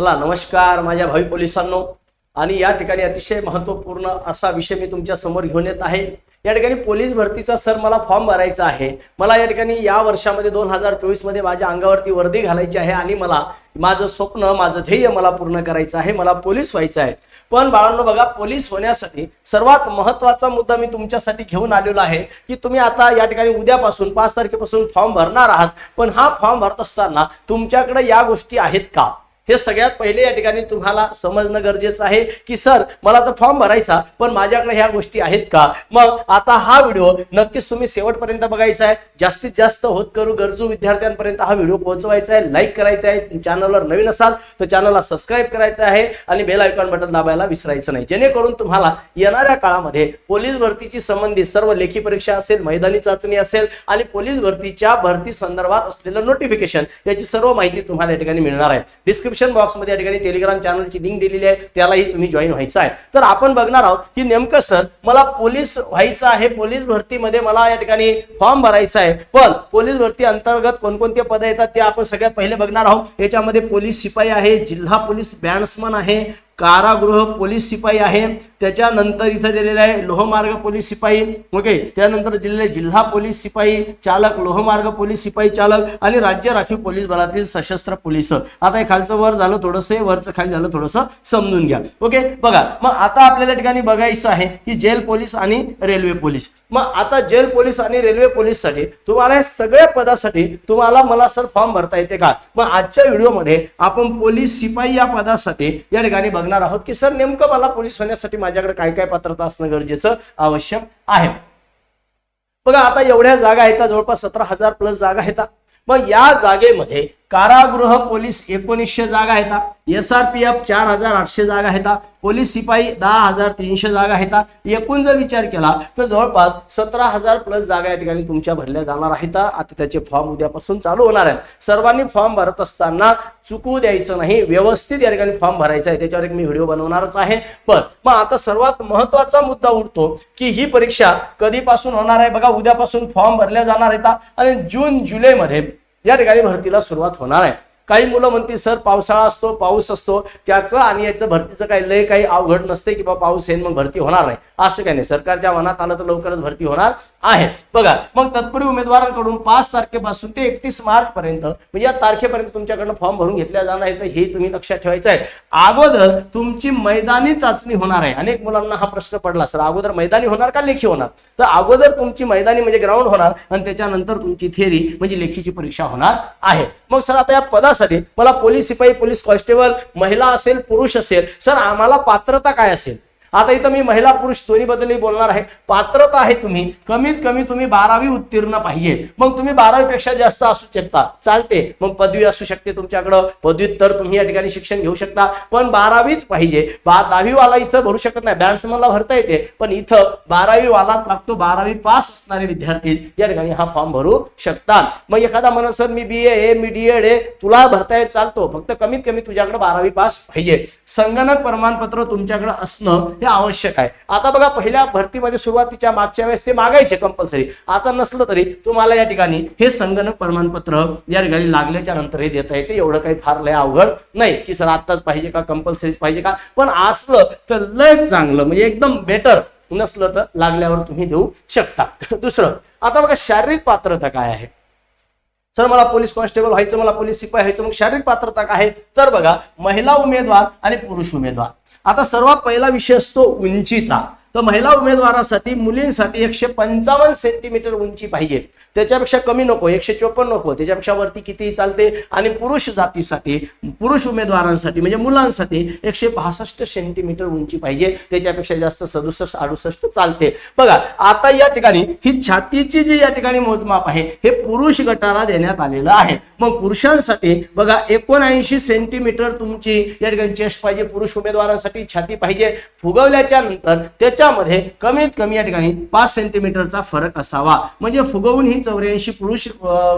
चला नमस्कार माझ्या भावी पोलिसांनो. आणि या ठिकाणी अतिशय महत्त्वपूर्ण असा विषय मी तुमच्यासमोर घेऊन येत आहे. या ठिकाणी पोलीस भरतीचा सर मला फॉर्म भरायचा आहे. मला या ठिकाणी या वर्षामध्ये दोन हजार चोवीसमध्ये माझ्या अंगावरती वर्दी घालायची आहे आणि मला माझं स्वप्न माझं ध्येय मला पूर्ण करायचं आहे मला पोलीस व्हायचं आहे. पण बाळांनो बघा पोलीस होण्यासाठी सर्वात महत्त्वाचा मुद्दा मी तुमच्यासाठी घेऊन आलेलो आहे की तुम्ही आता या ठिकाणी उद्यापासून पाच तारखेपासून फॉर्म भरणार आहात. पण हा फॉर्म भरत असताना तुमच्याकडे या गोष्टी आहेत का? हे सगळ्यात पहिले या ठिकाणी तुम्हाला समजणं गरजेचं आहे की सर मला तर फॉर्म भरायचा पण माझ्याकडे ह्या गोष्टी आहेत का? मग आता हा व्हिडिओ नक्कीच तुम्ही शेवटपर्यंत बघायचा आहे. जास्तीत जास्त होत करू गरजू विद्यार्थ्यांपर्यंत हा व्हिडिओ पोहोचवायचा आहे. लाईक करायचा आहे. चॅनलवर नवीन असाल तर चॅनलला सबस्क्राईब करायचं आहे आणि बेल आयकॉन बटन दाबायला विसरायचं नाही. जेणेकरून तुम्हाला येणाऱ्या काळामध्ये पोलीस भरतीची संबंधित सर्व लेखी परीक्षा असेल मैदानी चाचणी असेल आणि पोलीस भरतीच्या भरती संदर्भात असलेलं नोटिफिकेशन याची सर्व माहिती तुम्हाला या ठिकाणी मिळणार आहे. डिस्क्रिप्शन बॉक्समध्ये या ठिकाणी टेलिग्राम चॅनलची लिंक दिलेली आहे. त्यालाही तुम्ही जॉईन व्हायचं आहे. तर आपण बघणार आहोत की नेमकं सर मला पोलीस व्हायचं आहे. पोलीस भरतीमध्ये मला या ठिकाणी फॉर्म भरायचा आहे. पण पोलीस भरती अंतर्गत कोणकोणते पद येतात ते आपण सगळ्यात पहिले बघणार आहोत. याच्यामध्ये पोलीस शिपाई आहे जिल्हा पोलीस बॅट्समन आहे कारागृह पोलीस शिपाई आहे. त्याच्यानंतर इथं दिलेलं आहे लोहमार्ग पोलीस शिपाई ओके? त्यानंतर दिलेले जिल्हा पोलीस शिपाई चालक लोहमार्ग पोलीस शिपाई चालक आणि राज्य राखीव पोलीस बलातील सशस्त्र पोलीस. आता हे खालचं वर झालं थोडंसं वरचं खाली झालं थोडंसं समजून घ्या. ओके? बघा मग आता आपल्याला ठिकाणी बघायचं आहे की जेल पोलीस आणि रेल्वे पोलीस. मग आता जेल पोलीस आणि रेल्वे पोलीससाठी तुम्हाला या सगळ्या पदासाठी तुम्हाला मला सर फॉर्म भरता येते का? मग आजच्या व्हिडिओमध्ये आपण पोलीस शिपाई या पदासाठी या ठिकाणी बघणार आहोत की सर नेमकं मला पोलीस होण्यासाठी माझ्याकडे काय काय पात्रता असणं गरजेचं आवश्यक आहे? बघा आता एवढ्या जागा आहेत जवळपास सतरा हजार प्लस जागा आहेत. मग या जागेमध्ये कारागृह पोलीस एकोणीसशे जागा आहेत. एस आर पी एफ चार हजार आठशे जागा आहेत. पोलीस शिपाई दहा हजार तीनशे जागा आहेत. एकूण जर विचार केला तर जवळपास सतरा हजार प्लस जागा या ठिकाणी तुमच्या भरल्या जाणार आहेत. आता त्याचे फॉर्म उद्यापासून चालू होणार आहेत. सर्वांनी फॉर्म भरत असताना चुकू द्यायचं नाही व्यवस्थित या ठिकाणी फॉर्म भरायचा आहे. त्याच्यावर एक मी व्हिडिओ बनवणारच आहे. पण मग आता सर्वात महत्त्वाचा मुद्दा उठतो की ही परीक्षा कधीपासून होणार आहे? बघा उद्यापासून फॉर्म भरल्या जाणार आहेत. आणि जून जुलैमध्ये या ठिकाणी भरतीला सुरुवात होणार आहे. काही मुलं म्हणतील सर पावसाळा असतो पाऊस असतो. त्याचं आणि याचं भरतीचं काही लय काही अवघड नसते की बाबा पाऊस येईल मग भरती होणार नाही. असं काही नाही. सरकारच्या मनात आलं तर लवकरच भरती होणार आहे. बघा मग तत्पूर्वी उमेदवारांकडून पाच तारखेपासून ते एकतीस मार्च पर्यंत म्हणजे या तारखेपर्यंत तुमच्याकडनं फॉर्म भरून घेतल्या जाणार आहे तर हे तुम्ही लक्षात ठेवायचं आहे. अगोदर तुमची मैदानी चाचणी होणार आहे. अनेक मुलांना हा प्रश्न पडला सर अगोदर मैदानी होणार का लेखी होणार? तर अगोदर तुमची मैदानी म्हणजे ग्राउंड होणार आणि त्याच्यानंतर तुमची थेरी म्हणजे लेखीची परीक्षा होणार आहे. मग सर आता या पदासाठी मला पोलीस शिपाई पोलीस कॉन्स्टेबल महिला असेल पुरुष असेल सर आम्हाला पात्रता काय असेल? आता इथं मी महिला पुरुष दोन्हीबद्दलही बोलणार आहे. पात्रता आहे तुम्ही. कमीत कमी तुम्ही बारावी उत्तीर्ण पाहिजे. मग तुम्ही बारावी पेक्षा जास्त असू शकता. चालते. मग पदवी असू शकते तुमच्याकडं. पदव्युत्तर तुम्ही या ठिकाणी शिक्षण घेऊ शकता. पण बारावीच पाहिजे. बा दहावीवाला इथं भरू शकत नाही. बॅट्समनला भरता येते. पण इथं बारावी वालाच लागतो बारावी पास असणारे विद्यार्थी या ठिकाणी हा फॉर्म भरू शकतात. मग एखादा म्हणत सर मी बी ए मी डी एड ए तुला भरता येत चालतो. फक्त कमीत कमी तुझ्याकडे बारावी पास पाहिजे. संगणक प्रमाणपत्र तुमच्याकडे असणं हे आवश्यक आहे. आता बघा पहिल्या भरतीमध्ये सुरुवातीच्या मागच्या वेळेस ते मागायचे कंपल्सरी आता नसलं तरी तुम्हाला या ठिकाणी हे संगणक प्रमाणपत्र या ठिकाणी लागल्याच्या नंतर हे देता येते. एवढं काही फार लय अवघड नाही की सर आताच पाहिजे का कंपल्सरी पाहिजे का? पण असलं तर लय चांगलं म्हणजे एकदम बेटर नसलं तर लागल्यावर तुम्ही देऊ शकता. दुसरं आता बघा शारीरिक पात्रता काय आहे? सर मला पोलीस कॉन्स्टेबल व्हायचं मला पोलीस शिपाई व्हायचं मग शारीरिक पात्रता काय आहे? तर बघा महिला उमेदवार आणि पुरुष उमेदवार. आता सर्वात पहिला विषय असतो उंचीचा. तर महिला उमेदवारासाठी मुलींसाठी एकशे पंचावन्न सेंटीमीटर उंची पाहिजे. त्याच्यापेक्षा कमी नको एकशे चोपन्न नको. त्याच्यापेक्षा वरती किती चालते आणि पुरुष जातीसाठी पुरुष उमेदवारांसाठी म्हणजे मुलांसाठी एकशे पासष्ट सेंटीमीटर उंची पाहिजे. त्याच्यापेक्षा जास्त सदुसष्ट अडुसष्ट चालते. बघा आता या ठिकाणी ही छातीची जी या ठिकाणी मोजमाप आहे हे पुरुष गटाला देण्यात आलेलं आहे. मग पुरुषांसाठी बघा एकोणऐंशी सेंटीमीटर तुमची या ठिकाणी चेस्ट पाहिजे पुरुष उमेदवारांसाठी छाती पाहिजे. फुगवल्याच्या नंतर ते त्याच्यामध्ये कमीत कमी या ठिकाणी पाच सेंटीमीटरचा फरक असावा. म्हणजे फुगवून ही चौऱ्याऐंशी पुरुष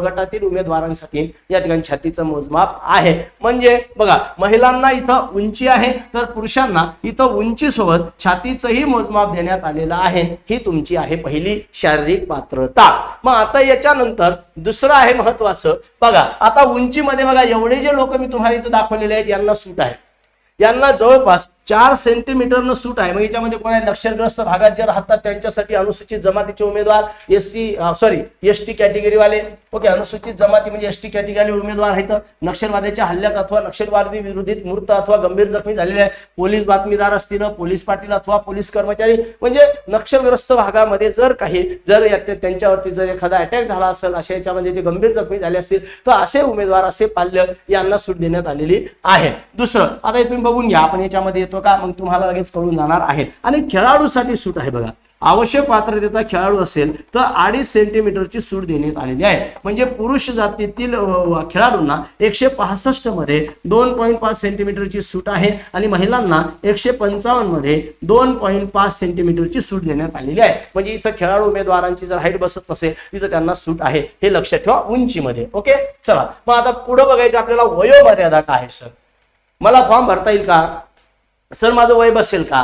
गटातील उमेदवारांसाठी या ठिकाणी छातीचं मोजमाप आहे. म्हणजे बघा महिलांना इथं उंची आहे तर पुरुषांना इथं उंची सोबत छातीचंही मोजमाप देण्यात आलेलं आहे. ही तुमची आहे पहिली शारीरिक पात्रता. मग आता याच्यानंतर दुसरं आहे महत्वाचं. बघा आता उंचीमध्ये बघा एवढे जे लोक मी तुम्हाला इथं दाखवलेले आहेत यांना सूट आहे. यांना जवळपास चार सेंटीमीटरनं सूट आहे. मग याच्यामध्ये कोणा आहे? नक्षलग्रस्त भागात जे राहतात त्यांच्यासाठी अनुसूचित जमातीचे उमेदवार S C sorry S T कॅटेगरीवाले okay अनुसूचित जमाती म्हणजे एस टी कॅटेगरी उमेदवार आहेत. नक्षलवाद्याच्या हल्ल्यात अथवा नक्षलवादी विरोधित मूर्त अथवा गंभीर जखमी झालेले आहे पोलीस बातमीदार असतील पोलीस पाटील अथवा पोलीस कर्मचारी. म्हणजे नक्षलग्रस्त भागामध्ये जर काही जर त्यांच्यावरती जर एखादा अटॅक झाला असेल अशा याच्यामध्ये ते गंभीर जखमी झाले असतील तर असे उमेदवार असे पाल्य यांना सूट देण्यात आलेली आहे. दुसरं आता हे तुम्ही बघून घ्या. आपण याच्यामध्ये येतो. का? मग तुम्हाला लगेच कळून जाणार आहे आणि खेळाडूसाठी सूट आहे बघा. आवश्यक पात्रतेचा खेळाडू असेल तर अडीच सेंटीमीटरची सूट देण्यात आलेली आहे. म्हणजे पुरुष जातीतील खेळाडूंना एकशे पासष्टमध्ये दोन पॉईंट पाच सेंटीमीटरची सूट आहे आणि महिलांना एकशे पंचावन्नमध्ये दोन पॉईंट पाच सेंटीमीटरची सूट देण्यात आलेली आहे. म्हणजे इथं खेळाडू उमेदवारांची जर हाईट बसत नसेल तिथं त्यांना सूट आहे. हे लक्षात ठेवा उंचीमध्ये. ओके? चला. मग आता पुढे बघायचं आपल्याला वयोमर्यादा काय आहे सर? मला फॉर्म भरता येईल का? सर माझं वय बसेल का?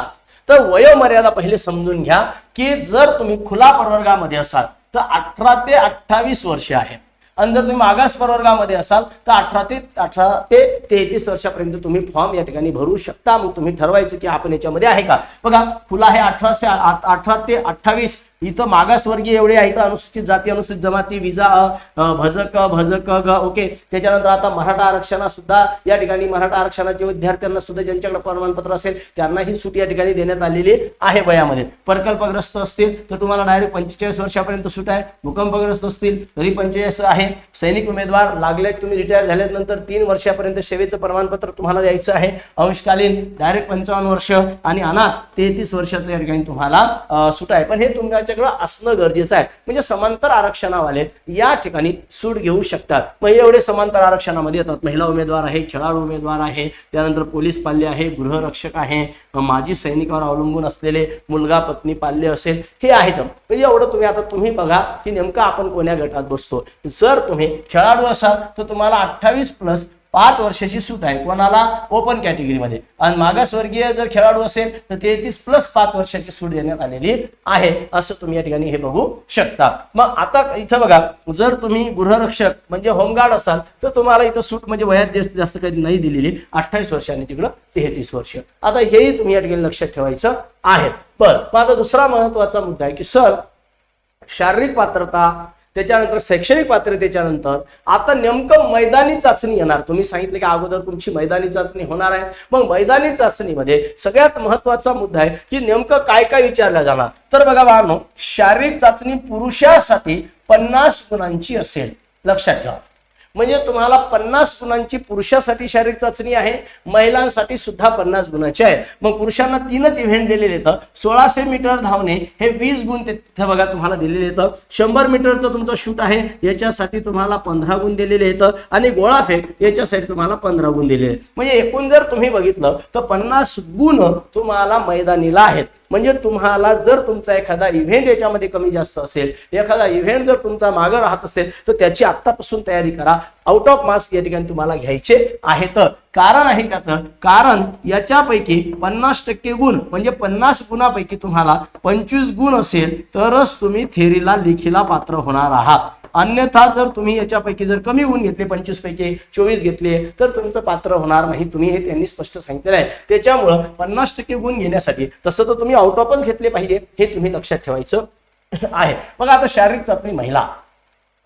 तर वयोमर्यादा पहिले समजून घ्या की जर तुम्ही खुला प्रवर्गामध्ये असाल तर अठरा ते अठ्ठावीस वर्ष आहे आणि जर तुम्ही मागास प्रवर्गामध्ये असाल तर अठरा ते अठरा ते तेहतीस वर्षापर्यंत तुम्ही फॉर्म या ठिकाणी भरू शकता. मग तुम्ही ठरवायचं की आपण याच्यामध्ये आहे का? बघा खुला आहे अठरा ते अठरा ते अठ्ठावीस इथं मागासवर्गीय एवढे आहेत अनुसूचित जाती अनुसूचित जमाती विजा भजक भजक ग ओके. त्याच्यानंतर आता मराठा आरक्षणा सुद्धा या ठिकाणी मराठा आरक्षणाचे विद्यार्थ्यांना सुद्धा ज्यांच्याकडे प्रमाणपत्र असेल त्यांना ही सूट या ठिकाणी देण्यात आलेली आहे वयामध्ये. प्रकल्पग्रस्त असतील तर तुम्हाला डायरेक्ट पंचेचाळीस वर्षापर्यंत सूट आहे. भूकंपग्रस्त असतील तरी पंचेचाळीस आहे. सैनिक उमेदवार लागले तुम्ही रिटायर झाल्यानंतर तीन वर्षापर्यंत सेवेचं प्रमाणपत्र तुम्हाला द्यायचं आहे. अंशकालीन डायरेक्ट पंचावन्न वर्ष आणि अनाथ तेहतीस वर्षाचं या ठिकाणी तुम्हाला सूट आहे. पण हे तुमच्या तुमच्याकडे असणं गरजेचं आहे. म्हणजे समांतर आरक्षणावाले या ठिकाणी सूट घेऊ शकतात. मग हे एवढे समांतर आरक्षणामध्ये येतात. महिला उमेदवार आहे खेळाडू उमेदवार आहे त्यानंतर पोलीस पाल्य आहे गृहरक्षक आहे माजी सैनिकावर अवलंबून असलेले मुलगा पत्नी पाल्य असेल हे आहेत. म्हणजे एवढं तुम्ही आता तुम्ही बघा की नेमकं आपण कोण्या गटात बसतो. जर तुम्ही खेळाडू असाल तर तुम्हाला अठ्ठावीस प्लस पाच वर्षाची सूट आहे कोणाला ओपन कॅटेगरीमध्ये आणि मागासवर्गीय जर खेळाडू असेल तर तेहतीस प्लस पाच वर्षाची सूट देण्यात आलेली आहे. असं तुम्ही या ठिकाणी हे बघू शकता. मग आता इथं बघा जर तुम्ही गृहरक्षक म्हणजे होमगार्ड असाल तर तुम्हाला इथं सूट म्हणजे वयात जास्त काही नाही दिलेली. अठ्ठावीस वर्ष आणि तिकडं तेहतीस वर्ष. आता हेही तुम्ही या ठिकाणी लक्षात ठेवायचं आहे. बरं मग आता दुसरा महत्त्वाचा मुद्दा आहे की सर शारीरिक पात्रता त्याच्यानंतर शैक्षणिक पात्रतेच्या नंतर आता नेमकं मैदानी चाचणी येणार. तुम्ही सांगितलं की अगोदर तुमची मैदानी चाचणी होणार आहे. मग मैदानी चाचणीमध्ये सगळ्यात महत्त्वाचा मुद्दा आहे की नेमकं काय काय विचारलं जाणार. तर बघा बाळांनो शारीरिक चाचणी पुरुषासाठी पन्नास गुणांची असेल. लक्षात ठेवा. म्हणजे तुम्हाला पन्नास गुणांची पुरुषासाठी शारीरिक चाचणी आहे महिलांसाठी सुद्धा पन्नास गुणाची आहे. मग पुरुषांना तीनच इव्हेंट दिलेले येतं सोळाशे मीटर धावणे हे वीस गुण तिथे बघा तुम्हाला दिलेले येतं शंभर मीटरचं तुमचं शूट आहे याच्यासाठी तुम्हाला पंधरा गुण दिलेले येतं आणि गोळाफेक याच्यासाठी तुम्हाला पंधरा गुण दिलेले आहेत. म्हणजे एकूण जर तुम्ही बघितलं तर पन्नास गुण तुम्हाला मैदानीला आहेत. म्हणजे तुम्हाला जर तुमचा एखादा इव्हेंट याच्यामध्ये कमी जास्त असेल एखादा इव्हेंट जर तुमचा मागं राहत असेल तर त्याची आत्तापासून तयारी करा. आउट ऑफ मार्क्स या ठिकाणी तुम्हाला घ्यायचे आहेत. कारण आहे त्याचं. कारण याच्यापैकी पन्नास टक्के गुण म्हणजे पन्नास गुणापैकी तुम्हाला पंचवीस गुण असेल तरच तुम्ही थेरीला लेखीला पात्र होणार आहात. अन्यथा जर तुम्ही याच्यापैकी जर कमी गुण घेतले पंचवीस पैकी चोवीस घेतले तर तुमचं पात्र होणार नाही. तुम्ही हे त्यांनी स्पष्ट सांगितलेलं आहे. त्याच्यामुळं पन्नास टक्के गुण घेण्यासाठी तसं तर तुम्ही आउट ऑफच घेतले पाहिजे हे तुम्ही लक्षात ठेवायचं आहे. बघा आता शारीरिक चाचणी महिला.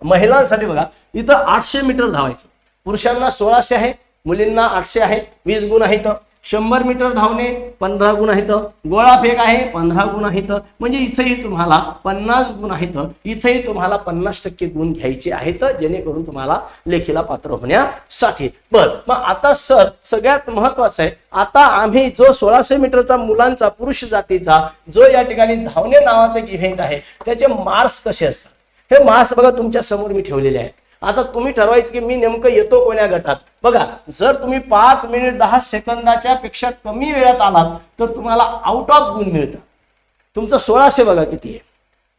महिलांसाठी बघा इथं आठशे मीटर धावायचं. पुरुषांना सोळाशे आहे मुलींना आठशे आहे वीस गुण आहेत. शंभर मीटर धावणे पंधरा गुण आहेत. गोळा फेक आहे पंधरा गुण आहेत. म्हणजे इथंही तुम्हाला पन्नास गुण आहेत. इथेही तुम्हाला पन्नास टक्के गुण घ्यायचे आहेत जेणेकरून तुम्हाला लेखीला पात्र होण्यासाठी. बर मग आता सर सगळ्यात महत्वाचं आहे आता आम्ही जो सोळाशे मीटरचा मुलांचा पुरुष जातीचा जो या ठिकाणी धावणे नावाचा एक इव्हेंट आहे त्याचे मार्क्स कसे असतात? हे मार्क्स बघा तुमच्यासमोर मी ठेवलेले आहेत. आता तुम्ही ठरवायचं की मी नेमकं येतो कोण्या गटात. बघा जर तुम्ही पाच मिनिट दहा सेकंदाच्या पेक्षा कमी वेळात आलात तर तुम्हाला आउट ऑफ गुण मिळतं. तुमचं सोळाशे बघा किती आहे.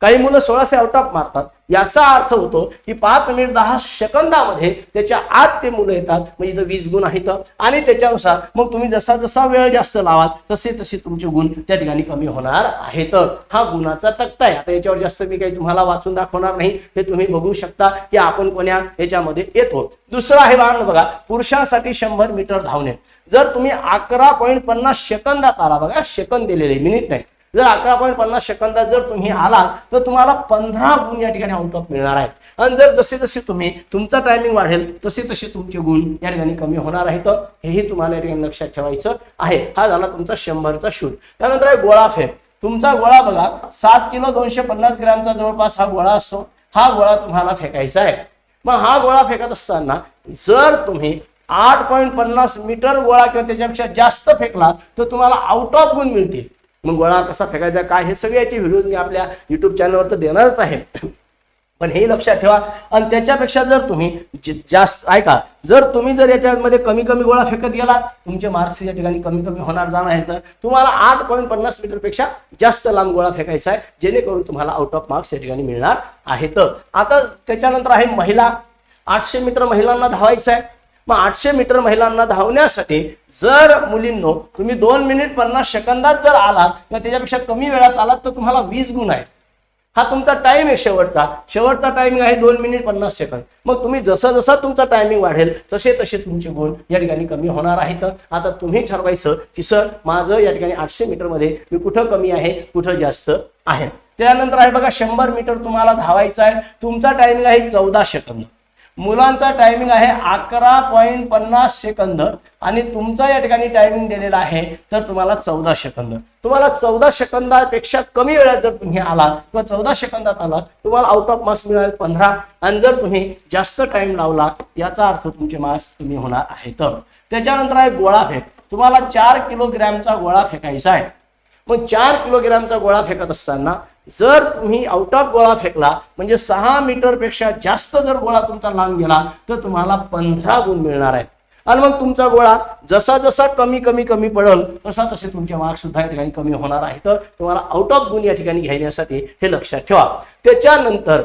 काही मुलं सोळाशे अवताप मारतात. याचा अर्थ होतो की पाच मिनिट दहा सेकंदामध्ये त्याच्या आत ते मुलं येतात. म्हणजे इथं वीस गुण आहेत. आणि त्याच्यानुसार मग तुम्ही जसा जसा वेळ जास्त लावाल तसे तसे तुमचे गुण त्या ठिकाणी कमी होणार आहेत. हा गुणाचा तक्ता आहे. आता याच्यावर जास्त मी काही तुम्हाला वाचून दाखवणार नाही. हे तुम्ही बघू शकता की आपण कोण्या याच्यामध्ये येतो. दुसरं आहे बाळांनो बघा. पुरुषांसाठी शंभर मीटर धावणे. जर तुम्ही अकरा पॉईंट पन्नास सेकंदात आला बघा सेकंद दिलेले मिनिट नाही. जर अकरा पॉईंट पन्नास सेकंदात जर तुम्ही आलात तर तुम्हाला पंधरा गुण या ठिकाणी आउट ऑफ मिळणार आहेत. आणि जर जसे जसे तुम्ही तुमचा टायमिंग वाढेल तसे तसे तुमचे गुण या ठिकाणी कमी होणार आहेत. हेही तुम्हाला या ठिकाणी लक्षात ठेवायचं आहे. हा झाला तुमचा शंभरचा शूट त्यानंतर आहे गोळा फेक. तुमचा गोळा बघा सात किलो दोनशे पन्नास ग्रॅमचा जवळपास हा गोळा असतो. हा गोळा तुम्हाला फेकायचा आहे. मग हा गोळा फेकत असताना जर तुम्ही आठ पॉईंट पन्नास मीटर गोळा किंवा त्याच्यापेक्षा जास्त फेकला तर तुम्हाला आउट ऑफ गुण मिळतील. मग गोळा कसा फेकायचा काय हे सगळ्याचे व्हिडिओ मी आपल्या युट्यूब चॅनलवर तर देणारच आहे. पण हे लक्षात ठेवा. आणि त्याच्यापेक्षा जर तुम्ही जास्त ऐका जर तुम्ही जर याच्यामध्ये कमी कमी गोळा फेकत गेला तुमचे मार्क्स या ठिकाणी कमी कमी होणार जाणार. आहेत तुम्हाला आठ पॉईंट पन्नास मीटरपेक्षा जास्त लांब गोळा फेकायचा आहे जेणेकरून तुम्हाला आउट ऑफ मार्क्स या ठिकाणी मिळणार आहेत. आता त्याच्यानंतर आहे महिला. आठशे मीटर महिलांना धावायचं आहे. मग आठशे मीटर महिलांना धावण्यासाठी जर मुलींनो तुम्ही दोन मिनिट पन्नास सेकंदात जर आलात किंवा त्याच्यापेक्षा कमी वेळात आलात तर तुम्हाला वीस गुण आहे हा तुमचा टाइम आहे शेवटचा. शेवटचा टायमिंग आहे दोन मिनिट पन्नास सेकंद. मग तुम्ही जसं जसा तुमचा टायमिंग वाढेल तसे तसे तुमचे गुण या ठिकाणी कमी होणार आहेत. आता तुम्ही ठरवायचं की सर माझं या ठिकाणी आठशे मीटरमध्ये मी कुठं कमी आहे कुठं जास्त आहे? त्यानंतर आहे बघा शंभर मीटर तुम्हाला धावायचं आहे. तुमचा टायमिंग आहे चौदा सेकंद. मुलांचा टायमिंग आहे अकरा पॉईंट पन्नास सेकंद. आणि तुमचा या ठिकाणी टायमिंग दिलेला आहे तर तुम्हाला चौदा सेकंद. तुम्हाला चौदा सेकंदापेक्षा कमी वेळात जर तुम्ही आला किंवा चौदा सेकंदात आला तुम्हाला आउट ऑफ मार्क्स मिळाले पंधरा. आणि जर तुम्ही जास्त टाइम लावला याचा अर्थ तुमचे मार्क्स तुम्ही होणार आहेत. त्याच्यानंतर आहे गोळा फेक. तुम्हाला चार किलोग्रॅमचा गोळा फेकायचा आहे. मग चार किलोग्रॅमचा गोळा फेकत असताना जर तुम्ही आउट ऑफ गोळा फेकला म्हणजे सहा मीटरपेक्षा जास्त जर गोळा तुमचा लांब गेला तर तुम्हाला पंधरा गुण मिळणार आहेत. आणि मग तुमचा गोळा जसा जसा कमी कमी कमी पडल तसा तसे तुमचे मार्क्स सुद्धा या ठिकाणी कमी होणार आहे तर तुम्हाला आउट ऑफ गुण या ठिकाणी घेण्यासाठी हे लक्षात ठेवा. त्याच्यानंतर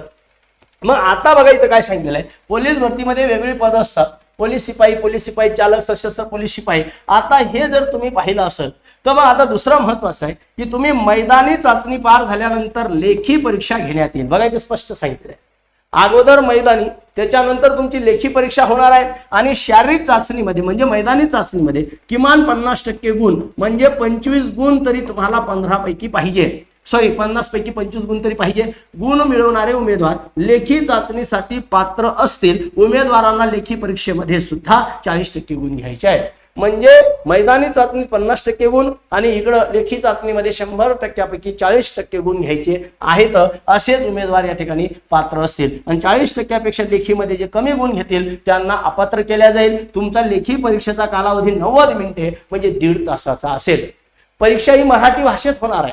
मग आता बघा इथं काय सांगितलेलं आहे. पोलीस भरतीमध्ये वेगळी पद असतात. पोलीस शिपाई पोलीस शिपाई चालक सशस्त्र पोलीस शिपाई आता हे जर तुम्ही पाहिलं असेल तर मग आता दुसरं महत्वाचं आहे की तुम्ही मैदानी चाचणी पार झाल्यानंतर लेखी परीक्षा घेण्यात येईल. बघा इथे स्पष्ट सांगितलं आहे. अगोदर मैदानी त्याच्यानंतर तुमची लेखी परीक्षा होणार आहे आणि शारीरिक चाचणीमध्ये म्हणजे मैदानी चाचणीमध्ये किमान पन्नास टक्के गुण म्हणजे पंचवीस गुण तरी तुम्हाला पंधरा पैकी पाहिजे. सॉरी पन्नास पैकी पंचवीस गुण तरी पाहिजे. गुण मिळवणारे उमेदवार लेखी चाचणीसाठी पात्र असतील. उमेदवारांना लेखी परीक्षेमध्ये सुद्धा चाळीस टक्के गुण घ्यायचे आहेत. म्हणजे मैदानी चाचणी पन्नास टक्के गुण आणि इकडं लेखी चाचणीमध्ये शंभर टक्क्यापैकी चाळीस टक्के गुण घ्यायचे आहेत असेच उमेदवार या ठिकाणी पात्र असतील. आणि चाळीस टक्क्यापेक्षा लेखीमध्ये जे कमी गुण घेतील त्यांना अपात्र केल्या जाईल. तुमचा लेखी परीक्षेचा कालावधी नव्वद मिनिटे म्हणजे दीड तासाचा असेल. परीक्षा ही मराठी भाषेत होणार आहे.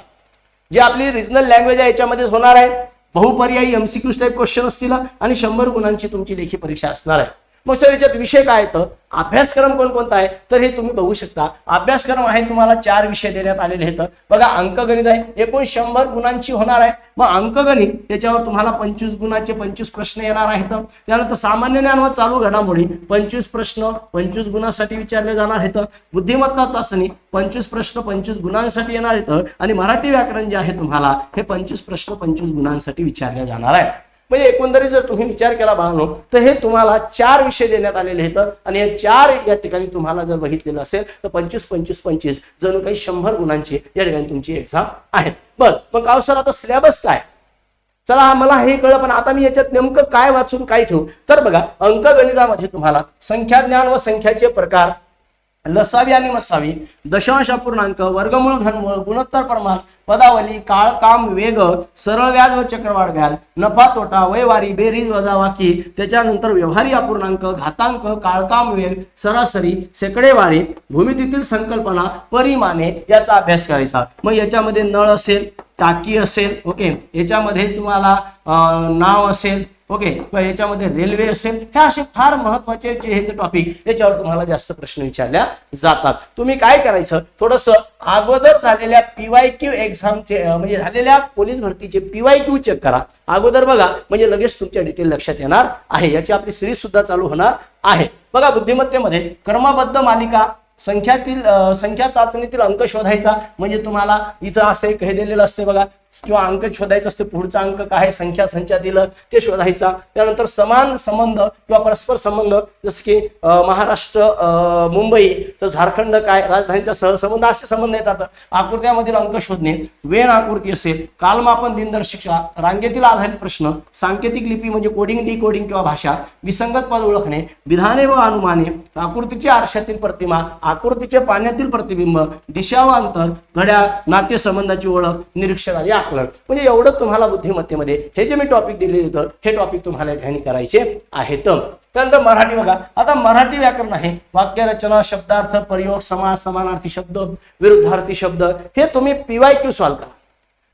जी आपली रिजनल लँग्वेज आहे याच्यामध्येच होणार आहे. बहुपर्यायी एमसीक्यू टाईप क्वेश्चन असतील आणि शंभर गुणांची तुमची लेखी परीक्षा असणार आहे. मग सर याच्यात विषय काय येतं अभ्यासक्रम कोणकोणता आहे? तर हे तुम्ही बघू शकता. अभ्यासक्रम आहे तुम्हाला चार विषय देण्यात आलेले आहेत. बघा अंकगणित आहे. एकूण शंभर गुणांची होणार आहे. मग अंकगणित त्याच्यावर तुम्हाला पंचवीस गुणाचे पंचवीस प्रश्न येणार आहेत. त्यानंतर सामान्य ज्ञान व चालू घडामोडी पंचवीस प्रश्न पंचवीस गुणांसाठी विचारले जाणार आहेत. बुद्धिमत्ता चाचणी पंचवीस प्रश्न पंचवीस गुणांसाठी येणार आहेत. आणि मराठी व्याकरण जे आहे तुम्हाला हे पंचवीस प्रश्न पंचवीस गुणांसाठी विचारले जाणार आहे. म्हणजे एकंदरीत जर तुम्ही विचार केला बाळांनो तर हे तुम्हाला चार विषय देण्यात आलेले आहेत आणि हे चार या ठिकाणी तुम्हाला जर बघितलेलं असेल तर पंचवीस पंचवीस पंचवीस जणू काही शंभर गुणांची या ठिकाणी तुमची एक्झाम आहे बर मग काव सर आता सिलेबस काय? चला मला हे कळलं पण आता मी याच्यात नेमकं काय वाचून काय ठेवू? तर बघा अंकगणितामध्ये तुम्हाला संख्या ज्ञान व संख्याचे प्रकार लसावी आणि मसावी दशांश अपूर्णांक वर्गमूळ घनमूळ गुणोत्तर प्रमाण पदावली काळ काम वेग सरळ व्याज व चक्रवाढ व्याज नफा तोटा वयवारी बेरीज वजावाकी त्याच्यानंतर व्यवहारी अपूर्णांक घातांक काळकाम वेग सरासरी सेकडेवारी भूमितीतील संकल्पना परिमाने याचा अभ्यास करायचा. मग याच्यामध्ये नळ असेल टाकी असेल ओके. याच्यामध्ये तुम्हाला नाव असेल ओके किंवा याच्यामध्ये रेल्वे असेल हे असे फार महत्त्वाचे जे हे टॉपिक याच्यावर तुम्हाला जास्त प्रश्न विचारल्या जातात. तुम्ही काय करायचं? थोडस अगोदर झालेल्या पीवाय क्यू एक्झामचे म्हणजे झालेल्या पोलीस भरतीचे पीवाय क्यू चेक करा. अगोदर बघा म्हणजे लगेच तुमच्या डिटेल लक्षात येणार आहे. याची आपली सिरीज सुद्धा चालू होणार आहे. बघा बुद्धिमत्तेमध्ये क्रमबद्ध मालिका संख्यातील संख्या चाचणीतील अंक शोधायचा. म्हणजे तुम्हाला इथं असं एक हे दिलेलं असते बघा किंवा अंक शोधायचा असते पुढचा अंक काय संख्या संख्या दिलं ते शोधायचा. त्यानंतर समान संबंध किंवा परस्पर संबंध जसं की महाराष्ट्र मुंबई तर झारखंड काय राजधानीचा सहसंबंध असे संबंध येतात आकृत्यामधील अंक शोधणे वेण आकृती असेल कालमापन दिनदर्शिका रांगेतील आधारित प्रश्न सांकेतिक लिपी म्हणजे कोडिंग डी कोडिंग किंवा भाषा विसंगत पद ओळखणे विधाने व अनुमाने आकृतीची आरशातील प्रतिमा आकृतीचे पाण्यातील प्रतिबिंब दिशा व अंतर घड्याळ नातेसंबंधाची ओळख निरीक्षण या टाकलं. म्हणजे एवढं तुम्हाला बुद्धिमत्तेमध्ये हे जे मी टॉपिक दिलेले होतं हे टॉपिक तुम्हाला या ठिकाणी करायचे आहेत. त्यानंतर मराठी बघा. आता मराठी व्याकरण आहे. वाक्यरचना शब्दार्थ प्रयोग समास समानार्थी शब्द विरुद्धार्थी शब्द हे तुम्ही पीवाय क्यू सॉल्व्ह करा.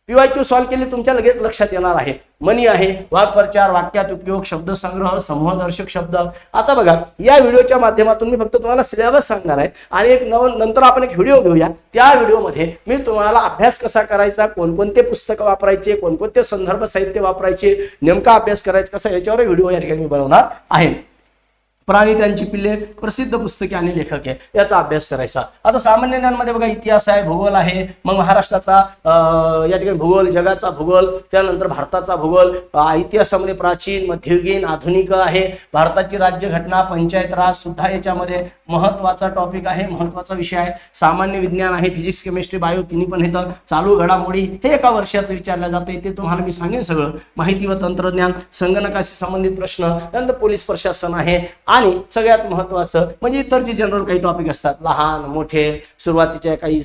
पीवाय क्यू सॉल्व्ह केले तुमच्या लगेच लक्षात येणार आहे. मनी आहे वाक्प्रचार वाक्यात उपयोग शब्दसंग्रह समूहदर्शक शब्द. आता बघा या व्हिडिओच्या माध्यमातून मी फक्त तुम्हाला सिलेबस सांगणार आहे आणि एक नव नंतर आपण एक व्हिडिओ घेऊया. त्या व्हिडिओमध्ये मी तुम्हाला अभ्यास कसा करायचा कोणकोणते पुस्तकं वापरायचे कोणकोणते संदर्भ साहित्य वापरायचे नेमका अभ्यास करायचा कसा याच्यावर व्हिडिओ या ठिकाणी मी बनवणार आहे. प्राणी त्यांची पिल्ले प्रसिद्ध पुस्तके आणि लेखक आहे. याचा अभ्यास करायचा. आता सामान्य ज्ञानमध्ये बघा इतिहास आहे भूगोल आहे. मग महाराष्ट्राचा या ठिकाणी भूगोल जगाचा भूगोल त्यानंतर भारताचा भूगोल इतिहासामध्ये प्राचीन मध्ययुगीन आधुनिक आहे. भारताची राज्यघटना पंचायत राज सुद्धा याच्यामध्ये महत्त्वाचा टॉपिक आहे महत्त्वाचा विषय आहे. सामान्य विज्ञान आहे फिजिक्स केमिस्ट्री बायो तिन्ही पण येतं चालू घडामोडी हे एका वर्षाचं विचारलं जातं. ते तुम्हाला मी सांगेन सगळं. माहिती व तंत्रज्ञान संगणकाशी संबंधित प्रश्न त्यानंतर पोलीस प्रशासन आहे. आणि सगळ्यात महत्वाचं म्हणजे इतर जे जनरल काही टॉपिक असतात लहान मोठे सुरुवातीच्या काही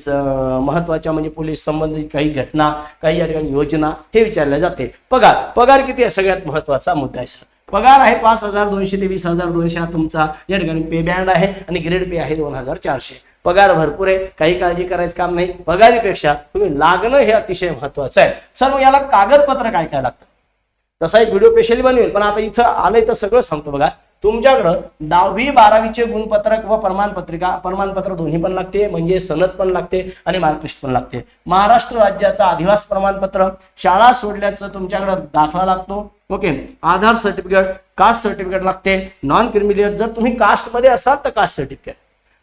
महत्त्वाच्या म्हणजे पोलीस संबंधित काही घटना काही या ठिकाणी योजना हे विचारले जाते. पगार. पगार किती आहे? सगळ्यात महत्त्वाचा मुद्दा आहे सर. पगार आहे पाच हजार दोनशे ते वीस हजार दोनशे हा तुमचा या ठिकाणी पे बँड आहे आणि ग्रेड पे आहे दोन हजार चारशे. पगार भरपूर आहे काही काळजी करायचं काम नाही. पगारीपेक्षा तुम्ही लागणं हे अतिशय महत्वाचं आहे. सर मग याला कागदपत्र काय काय लागतं? तसा एक व्हिडिओ स्पेशली बनवेल पण आता इथं आलंय तर सगळं सांगतो बघा. तुमच्याकडं दहावी बारावीचे गुणपत्रक व प्रमाणपत्रिका प्रमाणपत्र दोन्ही पण लागते म्हणजे सनद पण लागते आणि मार्कलिस्ट पण लागते. महाराष्ट्र राज्याचा अधिवास प्रमाणपत्र शाळा सोडल्याचं तुमच्याकडं दाखला लागतो. Okay Aadhaar certificate caste certificate लागते. नॉन क्रिमिलियर जर तुम्ही कास्टमध्ये असाल तर कास्ट सर्टिफिकेट.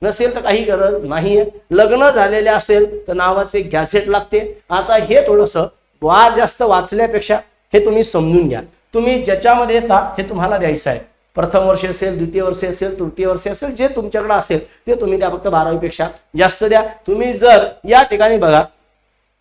नसेल तर काही गरज नाहीये. लग्न झालेले असेल तर नावाचे गॅझेट लागते. आता हे थोडंसं वा जास्त वाचल्यापेक्षा हे तुम्ही समजून घ्या. तुम्ही ज्याच्यामध्ये येता हे तुम्हाला द्यायचं आहे. प्रथम वर्ष असेल द्वितीय वर्ष असेल तृतीय वर्ष असेल जे तुमच्याकडे असेल ते तुम्ही त्या फक्त बारावीपेक्षा जास्त द्या. तुम्ही जर या ठिकाणी बघा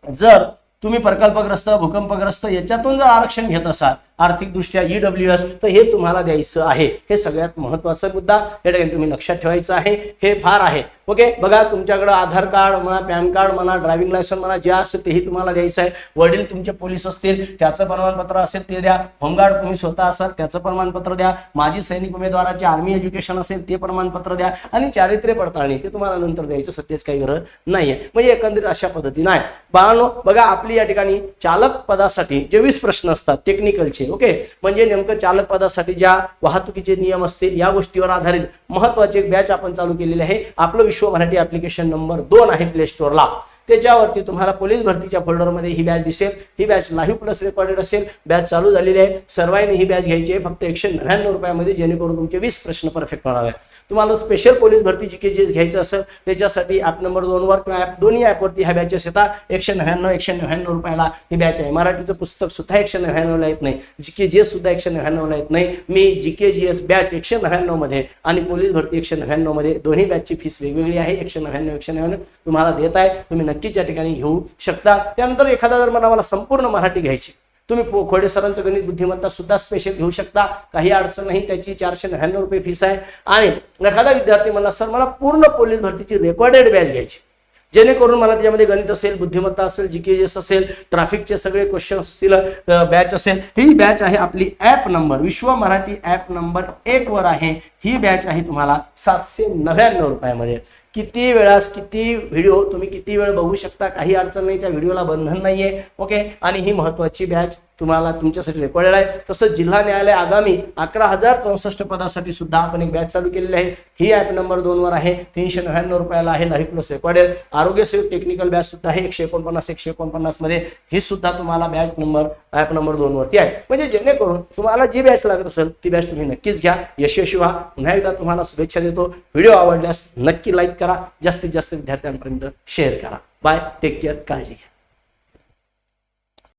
जर तुम्ही प्रकल्पग्रस्त भूकंपग्रस्त याच्यातून जर आरक्षण घेत असाल आर्थिकदृष्ट्या ईडब्ल्यू एस तर हे तुम्हाला द्यायचं आहे. हे सगळ्यात महत्त्वाचा मुद्दा. या ठिकाणी तुम्ही लक्षात ठेवायचं आहे. हे फार आहे. ओके? बघा तुमच्याकडं आधार कार्ड म्हणा पॅन कार्ड म्हणा ड्रायव्हिंग लायसन म्हणा जे असेल तेही तुम्हाला द्यायचं आहे. वडील तुमचे पोलीस असतील त्याचं प्रमाणपत्र असेल ते द्या. होमगार्ड तुम्ही स्वतः असाल त्याचं प्रमाणपत्र द्या. माजी सैनिक उमेदवाराचे आर्मी एज्युकेशन असेल ते प्रमाणपत्र द्या. आणि चारित्र्य पडताळणी ते तुम्हाला नंतर द्यायचं सध्याच काही गरज नाहीये. म्हणजे एकंदरीत अशा पद्धतीने आहे. बाळांनो बघा आपली या ठिकाणी चालक पदासाठी जे वीस प्रश्न असतात टेक्निकलचे ओके? म्हणजे नेमकं चालक पदासाठी ज्या वाहतुकीचे नियम असतील या गोष्टीवर आधारित महत्त्वाचे एक बॅच आपण चालू केलेले आहे. आपलं विश्व मराठी ऍप्लिकेशन नंबर दोन आहे प्ले स्टोअरला त्याच्यावरती तुम्हाला पोलीस भरतीच्या फोल्डरमध्ये ही बॅच दिसेल. ही बॅच लाईव्ह प्लस रेकॉर्डेड असेल. बॅच चालू झालेली आहे. सर्वांनी ही बॅच घ्यायची आहे. फक्त एकशे नव्याण्णव रुपयामध्ये जेणेकरून तुमचे वीस प्रश्न परफेक्ट होणार आहे तुम्हाला स्पेशल पोलीस भरती जी के जी घ्यायचं असेल त्याच्यासाठी ॲप नंबर दोनवर किंवा ॲप दोन्ही ॲपवरती ह्या बॅचेस येतात. एकशे नव्याण्णव एकशे नव्याण्णव रुपयाला ही बॅच आहे. मराठीचं पुस्तक सुद्धा एकशे नव्याण्णवला येत नाही. जी के जी एस सुद्धा एकशे नव्याण्णवला येत नाही. मी जी के जी एस बॅच एकशे नव्याण्णवमध्ये आणि पोलीस भरती एकशे नव्याण्णवमध्ये दोन्ही बॅचची फीस वेगवेगळी आहे. एकशे नव्याण्णव एकशे नव्याण्णव तुम्हाला देत आहे. तुम्ही नक्कीच या ठिकाणी घेऊ शकता. त्यानंतर एखादा जर मला मला संपूर्ण मराठी घ्यायची. तुम्ही खोडे सरांचं गणित बुद्धिमत्ता सुद्धा स्पेशल घेऊ शकता. काही अडचण नाही त्याची चारशे नव्याण्णव रुपये फीस आहे. आणि एखादा विद्यार्थी मला सर मला पूर्ण पोलीस भरतीची रेकॉर्डेड बॅच घ्यायची जेणेकरून मला त्याच्यामध्ये गणित असेल बुद्धिमत्ता असेल जी के एस असेल ट्रॅफिकचे सगळे क्वेश्चन असतील बॅच असेल. ही बॅच आहे आपली ॲप नंबर विश्व मराठी ॲप नंबर एक वर आहे. ही बॅच आहे तुम्हाला सातशे नव्याण्णव रुपयामध्ये. किती वेळास किती व्हिडिओ तुम्ही किती वेळ बघू शकता काही अडचण नाही त्या व्हिडिओला बंधन नाही आहे ओके? आणि ही महत्वाची बॅच तुम्हाला तुमच्यासाठी रेकॉर्डेड आहे. तसंच जिल्हा न्यायालय आगामी अकरा हजार चौसष्ट पदासाठी सुद्धा आपण एक बॅच चालू केलेली आहे. ही ॲप नंबर दोनवर आहे. तीनशे नव्याण्णव रुपयाला आहे लाईव्ह प्लस रेकॉर्डेड आरोग्य सेवक टेक्निकल बॅच सुद्धा आहे. एकशे एकोणपन्नास एकशे एकोणपन्नासमध्ये. ही सुद्धा तुम्हाला बॅच नंबर ॲप नंबर दोनवरती आहे. म्हणजे जेणेकरून तुम्हाला जी बॅच लागत असेल ती बॅच तुम्ही नक्कीच घ्या. यशस्वी व्हा. पुन्हा एकदा तुम्हाला शुभेच्छा देतो. व्हिडिओ आवडल्यास नक्की लाईक करा. जास्तीत जास्त विद्यार्थ्यांपर्यंत शेअर करा. बाय टेक केअर काळजी घ्या.